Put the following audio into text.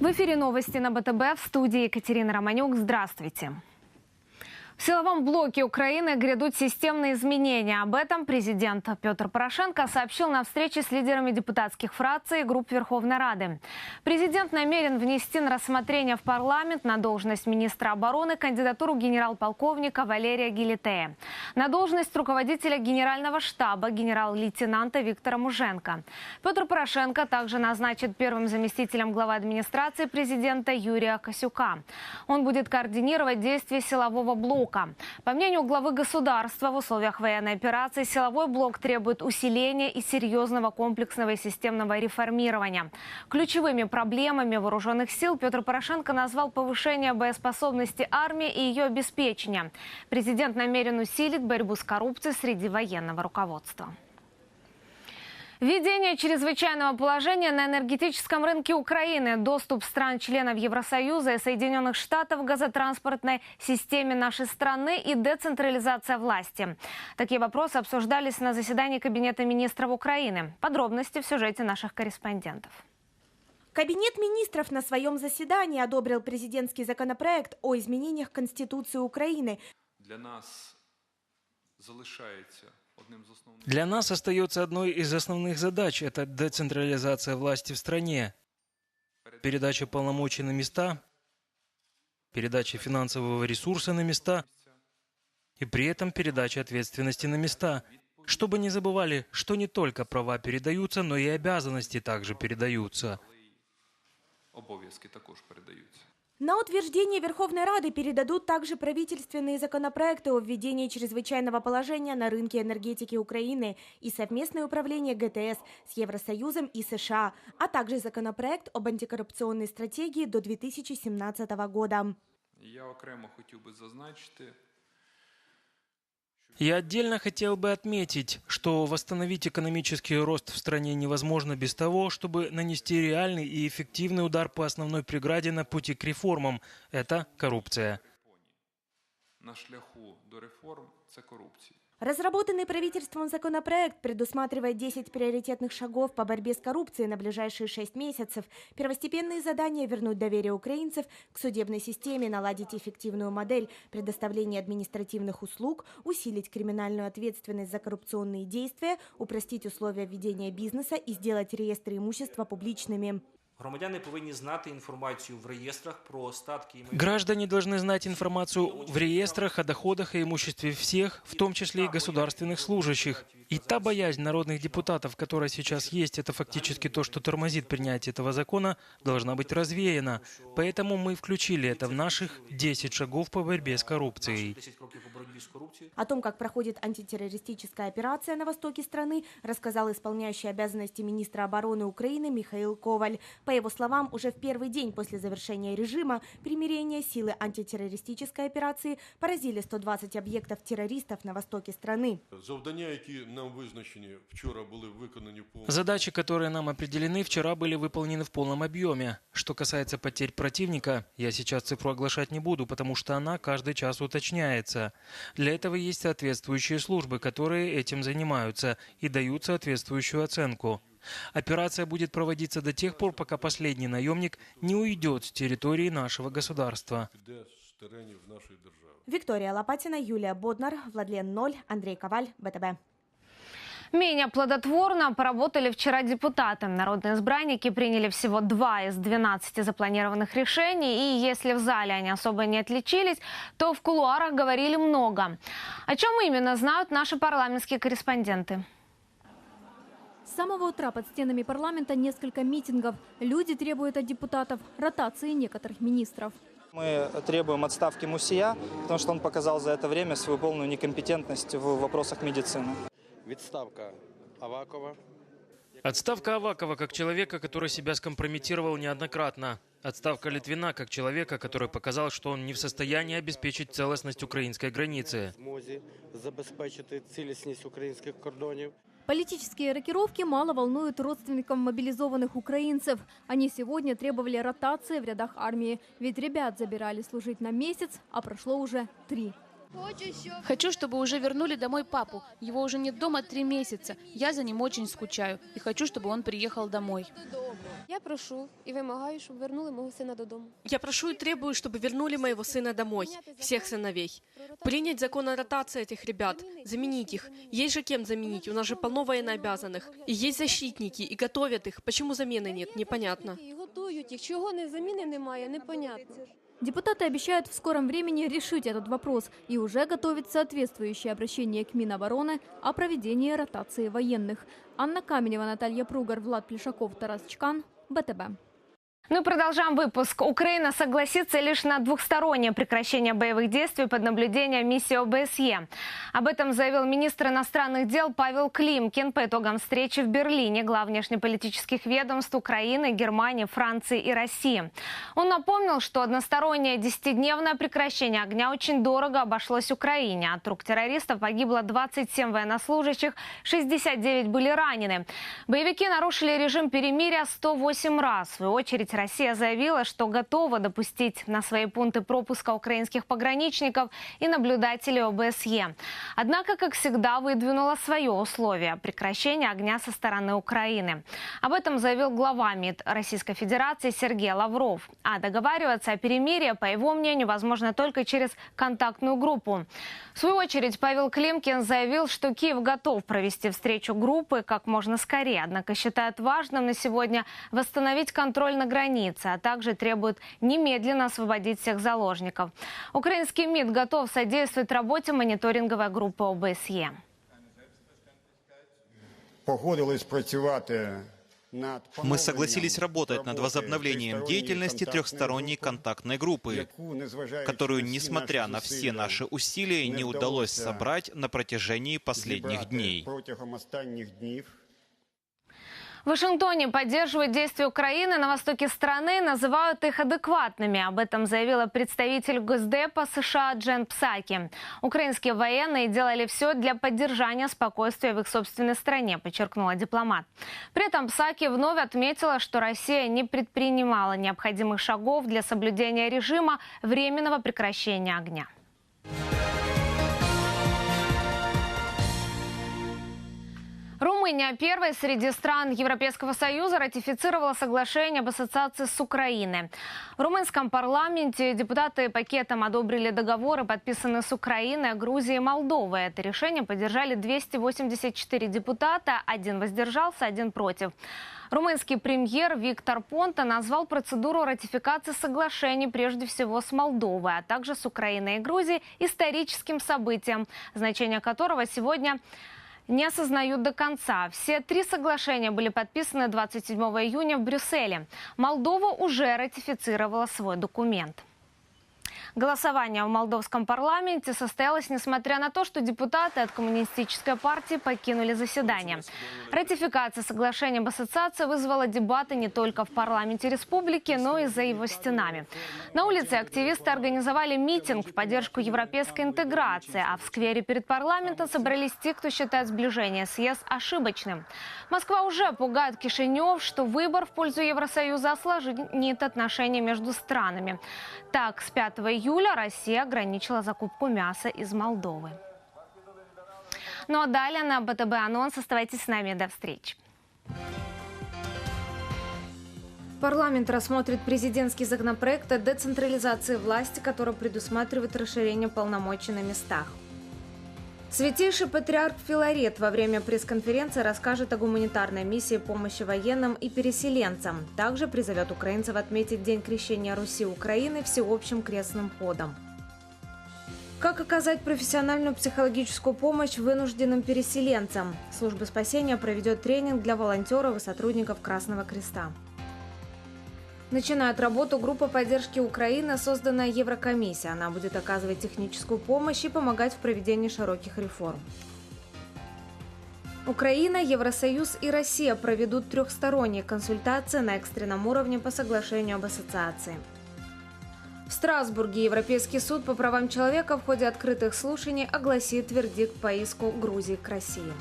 В эфире новости на БТБ в студии Екатерина Романюк. Здравствуйте. В силовом блоке Украины грядут системные изменения. Об этом президент Петр Порошенко сообщил на встрече с лидерами депутатских фракций и групп Верховной Рады. Президент намерен внести на рассмотрение в парламент на должность министра обороны кандидатуру генерал-полковника Валерия Гилитея. На должность руководителя генерального штаба генерал-лейтенанта Виктора Муженко. Петр Порошенко также назначит первым заместителем главы администрации президента Юрия Косюка. Он будет координировать действия силового блока. По мнению главы государства, в условиях военной операции силовой блок требует усиления и серьезного комплексного и системного реформирования. Ключевыми проблемами вооруженных сил Петр Порошенко назвал повышение боеспособности армии и ее обеспечение. Президент намерен усилить борьбу с коррупцией среди военного руководства. Введение чрезвычайного положения на энергетическом рынке Украины, доступ стран-членов Евросоюза и Соединенных Штатов к газотранспортной системе нашей страны и децентрализация власти. Такие вопросы обсуждались на заседании Кабинета министров Украины. Подробности в сюжете наших корреспондентов. Кабинет министров на своем заседании одобрил президентский законопроект о изменениях Конституции Украины. для нас залишається одним з основних Для нас остается одной из основных задач – это децентрализация власти в стране, передача полномочий на места, передача финансового ресурса на места и при этом передача ответственности на места. Чтобы не забывали, что не только права передаются, но и обязанности также передаются. обов'язки також передаються. На утверждение Верховной Рады передадут также правительственные законопроекты о введении чрезвычайного положения на рынке энергетики Украины и совместное управление ГТС с Евросоюзом и США, а также законопроект об антикоррупционной стратегии до 2017 года. Я окремо хотів би зазначити, Я отдельно хотел бы отметить, что восстановить экономический рост в стране невозможно без того, чтобы нанести реальный и эффективный удар по основной преграде на пути к реформам – это коррупция. На шляху до реформ це корупція. Разработанный правительством законопроект предусматривает 10 приоритетных шагов по борьбе с коррупцией на ближайшие 6 месяцев. Первостепенные задания – вернуть доверие украинцев к судебной системе, наладить эффективную модель предоставления административных услуг, усилить криминальную ответственность за коррупционные действия, упростить условия ведения бизнеса и сделать реестры имущества публичными. Громадяни повинні знати інформацію в реєстрах про статки і Граждане должны знать информацию в реестрах о доходах и имуществе всех, в том числе и государственных служащих. И та боязнь народных депутатов, которая сейчас есть, это фактически то, что тормозит принятие этого закона, должна быть развеяна. Поэтому мы включили это в наших 10 шагов по борьбе с коррупцией. 10 кроків по боротьбі з корупцією. О том, как проходит антитеррористическая операция на востоке страны, рассказал исполняющий обязанности министра обороны Украины Михаил Коваль. По его словам, уже в первый день после завершения режима примирения силы антитеррористической операции поразили 120 объектов террористов на востоке страны. Завдання, які нам визначені вчора, були виконані по Задачи, которые нам определены, вчера были выполнены в полном объеме. Что касается потерь противника, я сейчас цифру оглашать не буду, потому что она каждый час уточняется. Для этого есть соответствующие службы, которые этим занимаются и дают соответствующую оценку. Операция будет проводиться до тех пор, пока последний наемник не уйдет с территории нашего государства. піде з теренів нашої держави. Виктория Лопатина, Юлия Боднар, Владлен Ноль, Андрей Коваль, БТБ. Менее плодотворно поработали вчера депутаты. Народные избранники приняли всего два из 12 запланированных решений. И если в зале они особо не отличились, то в кулуарах говорили много. О чем именно знают наши парламентские корреспонденты? С самого утра под стенами парламента несколько митингов. Люди требуют от депутатов ротации некоторых министров. Мы требуем отставки Мусия, потому что он показал за это время свою полную некомпетентность в вопросах медицины. Відставка Авакова. Отставка Авакова как человека, который себя скомпрометировал неоднократно. Отставка Литвина как человека, который показал, что он не в состоянии обеспечить целостность украинской границы. змозі забезпечити цілісність українських кордонів. Политические рокировки мало волнуют родственников мобилизованных украинцев. Они сегодня требовали ротации в рядах армии. Ведь ребят забирали служить на месяц, а прошло уже три. Хочу, чтобы уже вернули домой папу. Его уже нет дома три месяца. Я за ним очень скучаю. И хочу, чтобы он приехал домой. Я прошу і вимагаю, щоб вернули мого сина додому. Я прошу и требую, чтобы вернули моего сына домой, всех сыновей. Принять закон о ротации этих ребят, заменить их. Есть же кем заменить, у нас же полно военнообязанных. И есть защитники, и готовят их. Почему замены нет, непонятно. І готують їх. Чого не заміни немає, непонятно. Депутаты обещают в скором времени решить этот вопрос и уже готовят соответствующее обращение к Минобороны о проведении ротации военных. Анна Каменева, Наталья Пругар, Влад Плешаков, Тарас Чкан, БТБ. Ну и продолжаем выпуск. Украина согласится лишь на двухстороннее прекращение боевых действий под наблюдением миссии ОБСЕ. Об этом заявил министр иностранных дел Павел Климкин по итогам встречи в Берлине глав внешнеполитических ведомств Украины, Германии, Франции и России. Он напомнил, что одностороннее десятидневное прекращение огня очень дорого обошлось Украине. От рук террористов погибло 27 военнослужащих, 69 были ранены. Боевики нарушили режим перемирия 108 раз. В свою очередь Россия заявила, что готова допустить на свои пункты пропуска украинских пограничников и наблюдателей ОБСЕ. Однако, как всегда, выдвинула свое условие – прекращение огня со стороны Украины. Об этом заявил глава МИД Российской Федерации Сергей Лавров. А договариваться о перемирии, по его мнению, возможно только через контактную группу. В свою очередь, Павел Климкин заявил, что Киев готов провести встречу группы как можно скорее. Однако считает важным на сегодня восстановить контроль на границе, а также требует немедленно освободить всех заложников. Украинский МИД готов содействовать работе мониторинговой группы ОБСЕ. Погодились працювати над Мы согласились работать над возобновлением деятельности трехсторонней контактной группы, которую, несмотря на все наши усилия, не удалось собрать на протяжении последних дней. В Вашингтоне поддерживают действия Украины на востоке страны, называют их адекватными. Об этом заявила представитель Госдепа США Джен Псаки. Украинские военные делали все для поддержания спокойствия в их собственной стране, подчеркнула дипломат. При этом Псаки вновь отметила, что Россия не предпринимала необходимых шагов для соблюдения режима временного прекращения огня. Румыния первой среди стран Европейского Союза ратифицировала соглашение об ассоциации с Украиной. В румынском парламенте депутаты пакетом одобрили договоры, подписанные с Украиной, Грузией и Молдовой. Это решение поддержали 284 депутата, один воздержался, один против. Румынский премьер Виктор Понта назвал процедуру ратификации соглашений прежде всего с Молдовой, а также с Украиной и Грузией историческим событием, значение которого сегодня не осознают до конца. Все три соглашения были подписаны 27 июня в Брюсселе. Молдова уже ратифицировала свой документ. Голосование в молдовском парламенте состоялось, несмотря на то, что депутаты от коммунистической партии покинули заседание. Ратификация соглашения об ассоциации вызвала дебаты не только в парламенте республики, но и за его стенами. На улице активисты организовали митинг в поддержку европейской интеграции, а в сквере перед парламентом собрались те, кто считает сближение с ЕС ошибочным. Москва уже пугает Кишинев, что выбор в пользу Евросоюза осложнит отношения между странами. Так, с 5 июля Россия ограничила закупку мяса из Молдовы. Ну а далее на БТБ анонс. Оставайтесь с нами. До встречи. Парламент рассмотрит президентский законопроект о децентрализации власти, который предусматривает расширение полномочий на местах. Святейший патриарх Филарет во время пресс-конференции расскажет о гуманитарной миссии помощи военным и переселенцам. Также призовет украинцев отметить День крещения Руси Украины всеобщим крестным ходом. Как оказать профессиональную психологическую помощь вынужденным переселенцам? Служба спасения проведет тренинг для волонтеров и сотрудников Красного Креста. Начинает работу группа поддержки Украины, созданная Еврокомиссией. Она будет оказывать техническую помощь и помогать в проведении широких реформ. Украина, Евросоюз и Россия проведут трехсторонние консультации на экстренном уровне по соглашению об ассоциации. В Страсбурге Европейский суд по правам человека в ходе открытых слушаний огласит вердикт по иску Грузии к России.